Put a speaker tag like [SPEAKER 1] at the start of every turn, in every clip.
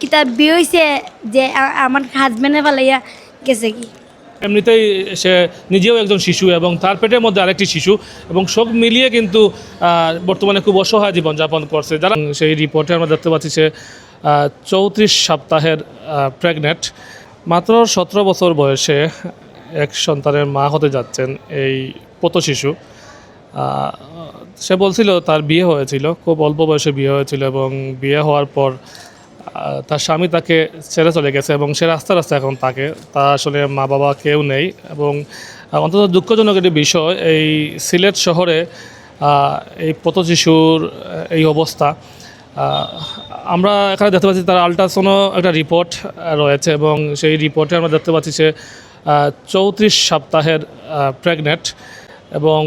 [SPEAKER 1] কিতা বিয়ে হয়েছে যে আমার হাজবেন্ডে পালাইয়া গেছে কি?
[SPEAKER 2] এমনিতেই সে নিজেও একজন শিশু এবং তার পেটের মধ্যে আরেকটি শিশু এবং সব মিলিয়ে কিন্তু বর্তমানে খুব অসহায় জীবনযাপন করছে। যারা সেই রিপোর্টে আমরা দেখতে পাচ্ছি সে চৌত্রিশ সপ্তাহের প্রেগনেন্ট মাত্র সতেরো বছর বয়সে এক সন্তানের মা হতে যাচ্ছেন এই পত শিশু। সে বলছিল তার বিয়ে হয়েছিল, খুব অল্প বয়সে বিয়ে হয়েছিল এবং বিয়ে হওয়ার পর তার স্বামী তাকে ছেড়ে চলে গেছে এবং সে রাস্তা রাস্তা এখন তাকে তার আসলে মা বাবা কেউ নেই এবং অন্তত দুঃখজনক একটি বিষয়, এই সিলেট শহরে এই পত শিশুর এই অবস্থা। আমরা এখানে দেখতে পাচ্ছি তার আলট্রাসাউন্ডও একটা রিপোর্ট রয়েছে এবং সেই রিপোর্টে আমরা দেখতে পাচ্ছি সে চৌত্রিশ সপ্তাহের প্রেগনেন্ট এবং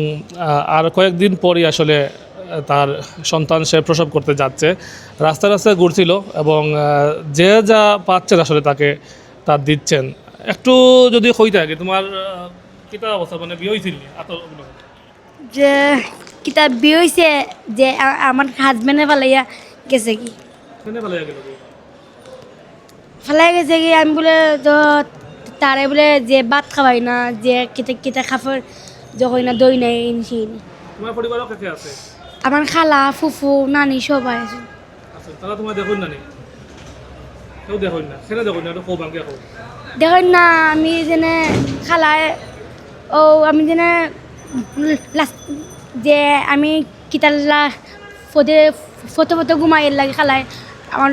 [SPEAKER 2] আর কয়েকদিন পরই আসলে তার সন্তান সে প্রসব করতে যাচ্ছে। রাস্তায় রাস্তায় ঘুরছিল এবং যে যা পাচ্ছেন আসলে তাকে তার দিচ্ছেন। একটু যদি হই থাকে তোমার কিতা অবস্থা মানে বিয়ে হয়েছিল
[SPEAKER 1] যে কিতা বিয়ে হয়েছে যে আমার হাজবেন্ডে পালাইয়া গেছে কি? ফেলাই গেছে কি? আমি বলে তো তারে বলে যে ভাত খাবাই না যে কিতা কিতা খাফর যখন না দই নাই ইনসিন
[SPEAKER 2] তোমার পরিবারও কাকে আছে?
[SPEAKER 1] আমার খালা ফুফু নানি সবাই আছে।
[SPEAKER 2] আচ্ছা তারা তোমার দেখুন না কেউ দেখুন না। সেটা দেখুন না একটু কৌ বাঙ্কে কৌ
[SPEAKER 1] দেখেন না আমি যেনে খালায় ও আমি যেনে লাস্ট যে আমি কিতাল্লা ফতে ফটো ফটো ঘুমাই লাগে খালায় আমার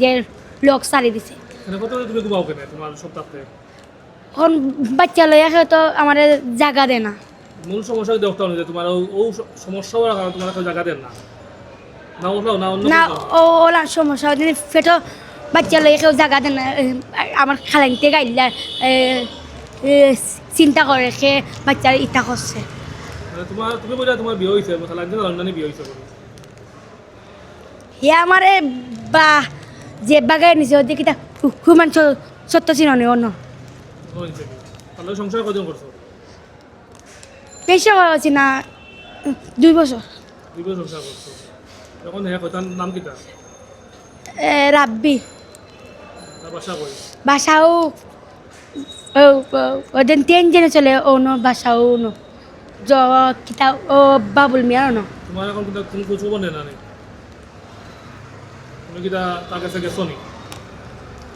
[SPEAKER 1] যে লোক সারি দিছে। এখন বাচ্চা লইয়া তো আমার জায়গা দেয় না।
[SPEAKER 2] মূল সমস্যা দেখতে হবে যে তোমার ও- ও সমস্যা হওয়ার কারণে তোমার কেউ জায়গা দেন না। না ওঠলাও না অন্য
[SPEAKER 1] না ও ওলা সমস্যা যদি ফেটো বাচ্চা লইয়া কেউ জায়গা দেয় না এ, আমার খালাইতে গাইলা চিন্তা করে সে বাচ্চার ইটা করছে।
[SPEAKER 2] মানে তোমার তুমি বলে তোমার বিয়ে হয়েছে বিয়ে হয়েছে
[SPEAKER 1] আমার বা যে বাগায় নিছে ওদের কিতা হুমান সত্য ছিল নি অন্য।
[SPEAKER 2] সংসার কজন করছ?
[SPEAKER 1] বেশি হয়েছে না দুই বছর।
[SPEAKER 2] দুই বছর করছ এখন হ্যাঁ তার নাম
[SPEAKER 1] এ, রাব্বি।
[SPEAKER 2] তার বাসা কই?
[SPEAKER 1] বাসাও ও ও- ওদের তিন জনে চলে অন্য বাসাও অন্য জ কিতা ও বাবুল মিয়া অন্য
[SPEAKER 2] তোমার এখন কিন্তু কোনো খোঁজ খবর নেই না নেই তুমি কিতা তার কাছে গেছো নি?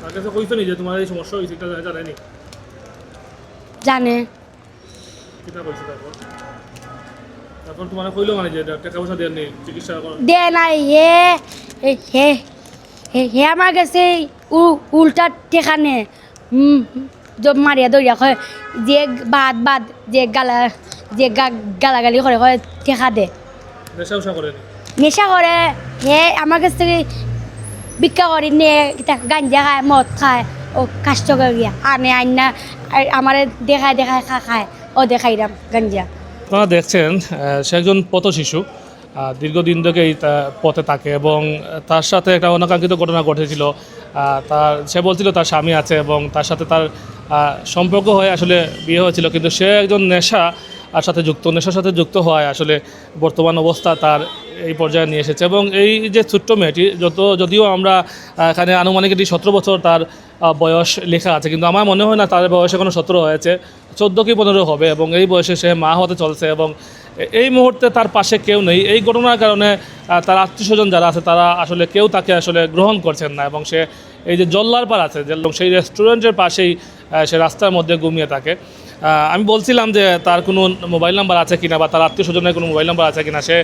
[SPEAKER 2] তার কাছে কইছো নি যে তোমার এই সমস্যা হয়েছে এটা নি?
[SPEAKER 1] জানে।
[SPEAKER 2] কিতা কইছে তারপর তারপর তোমার কইলো মানে যে টাকা পয়সা দেন নি চিকিৎসা কর
[SPEAKER 1] দে নাই হে হে হে আমার কাছে উ- উল্টা টেকানে হুম জব মারিয়া দৌড়িয়া কয় যে বাদ বাদ যে গালা যে গালাগালি করে কয় টেকা দে।
[SPEAKER 2] নেশা উষা করেনি
[SPEAKER 1] নেশা করে হে আমার কাছ থেকে ভিক্ষা করে কিতা গাঞ্জা খায় মদ খায় ও কাষ্ট করে আনে আইনা আমার দেখায় দেখায় খা খায়। ও দেখাই দাম গাঞ্জা।
[SPEAKER 2] আপনারা দেখছেন সে একজন পথ শিশু দীর্ঘদিন থেকেই পথে থাকে এবং তার সাথে একটা অনাকাঙ্ক্ষিত ঘটনা ঘটেছিল। তার, সে বলছিল তার স্বামী আছে এবং তার সাথে তার সম্পর্ক হয়ে, আসলে বিয়ে হয়েছিল। কিন্তু সে একজন নেশা, আর সাথে যুক্ত, নেশার সাথে যুক্ত হওয়ায় আসলে বর্তমান অবস্থা তার এই পর্যায়ে নিয়ে এসেছে এবং এই যে ছোট্ট মেয়েটি, যত, যদিও আমরা এখানে আনুমানিক এটি সতেরো বছর তার বয়স লেখা আছে, কিন্তু আমার মনে হয় না তার বয়স এখনও সতেরো হয়েছে। চোদ্দ কি পনেরো হবে এবং এই বয়সে সে মা হতে চলছে এবং এই মুহূর্তে তার পাশে কেউ নেই। এই ঘটনার কারণে তার আত্মীয় স্বজন যারা আছে, তারা আসলে কেউ তাকে আসলে গ্রহণ করছেন না এবং সে এই যে জল্লার পার আছে সেই রেস্টুরেন্টের পাশেই সে রাস্তার মধ্যে ঘুমিয়ে থাকে। আমি বলছিলাম যে তার কোনো মোবাইল নাম্বার আছে কিনা বা তার আত্মীয় স্বজনের কোনো মোবাইল নাম্বার আছে কিনা, সে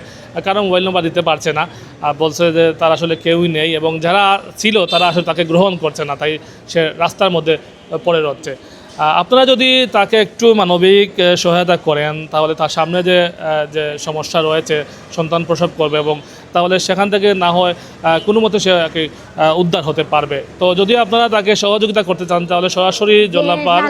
[SPEAKER 2] কারও মোবাইল নাম্বার দিতে পারছে না। আর বলছে যে তার আসলে কেউই নেই এবং যারা ছিল, তারা আসলে তাকে গ্রহণ করছে না, তাই সে রাস্তার মধ্যে পড়ে রচ্ছে আপনারা যদি তাকে একটু মানবিক সহায়তা করেন তাহলে তার সামনে যে যে সমস্যা রয়েছে সন্তান প্রসব করবে এবং তাহলে সেখান থেকে না হয় কোনো মতে সে আর কি, উদ্ধার হতে পারবে। তো যদি আপনারা তাকে সহযোগিতা করতে চান তাহলে সরাসরি জল্লাপার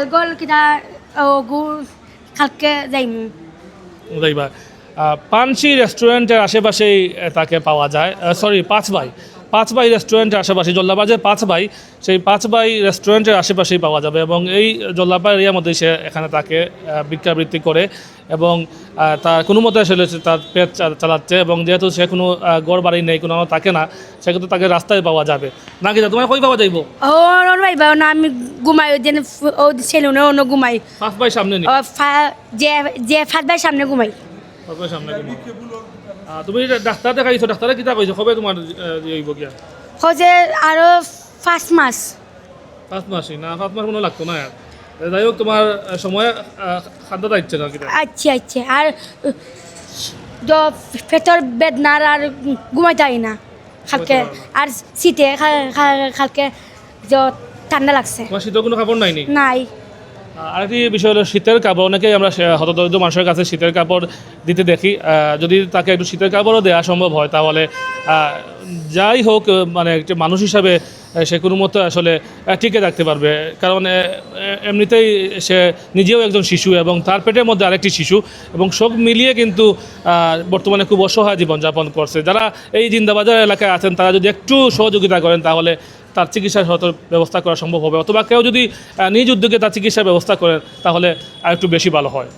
[SPEAKER 2] পানসি রেস্টুরেন্টের আশেপাশেই তাকে পাওয়া যায়। সরি পাঁচ ভাই। পাঁচ বাই রেস্টুরেন্টের আশেপাশে জল্লাবাজের পাঁচ বাই সেই পাঁচ বাই রেস্টুরেন্টের আশেপাশেই পাওয়া যাবে এবং এই জল্লাপা এরিয়ার মধ্যে সে এখানে তাকে আহ, ভিক্ষাবৃত্তি করে এবং তার কোনো মতে আসলে সে তার পেট চালাচ্ছে এবং যেহেতু সে কোনো ঘর বাড়ি নেই কোনো থাকে না সেক্ষেত্রে তাকে রাস্তায় পাওয়া যাবে। নাকি তোমার কই পাওয়া যাইব?
[SPEAKER 1] ও ভাই বা না আমি ঘুমাই ওই যেন ও সেলুনে অন্য ঘুমাই।
[SPEAKER 2] পাঁচ বাই সামনে নি?
[SPEAKER 1] যে যে ফাঁদ ভাই সামনে ঘুমাই।
[SPEAKER 2] পাঁচ বাই সামনে ঘুমাও। তুমি ডাক্তার দেখাইছো ডাক্তারে কিতা কইছো কবে তোমার আহ, ইয়ে হইব গিয়া
[SPEAKER 1] হচ্ছে আরও পাঁচ মাস।
[SPEAKER 2] পাঁচ মাসই না পাঁচ মাস মনে লাগতো না আর। যাই হোক তোমার আহ, সময় খাদ্য দায়িত্ব না কিনা
[SPEAKER 1] আচ্ছা আচ্ছা আর য পেটর বেদনার আর ঘুমাইতে হয় না খালকে আর শীতে খালকে ঠান্ডা লাগছে।
[SPEAKER 2] তোমার শীতের কোনো কাপড় নাই
[SPEAKER 1] নাই।
[SPEAKER 2] আরেকটি বিষয় হলো শীতের কাপড়। অনেকেই আমরা হতদরিদ্র মানুষের কাছে শীতের কাপড় দিতে দেখি। যদি তাকে একটু শীতের কাপড়ও দেওয়া সম্ভব হয়, তাহলে যাই হোক মানে একটা মানুষ হিসাবে সে কোনো মতো আসলে টিকে থাকতে পারবে। কারণ এমনিতেই সে নিজেও একজন শিশু এবং তার পেটের মধ্যে আরেকটি শিশু এবং সব মিলিয়ে কিন্তু বর্তমানে খুব অসহায় জীবনযাপন করছে। যারা এই জিন্দাবাজার এলাকায় আছেন, তারা যদি একটু সহযোগিতা করেন, তাহলে তার চিকিৎসার হয়তো ব্যবস্থা করা সম্ভব হবে। অথবা কেউ যদি নিজ উদ্যোগে তার চিকিৎসার ব্যবস্থা করেন, তাহলে আর একটু বেশি ভালো হয়।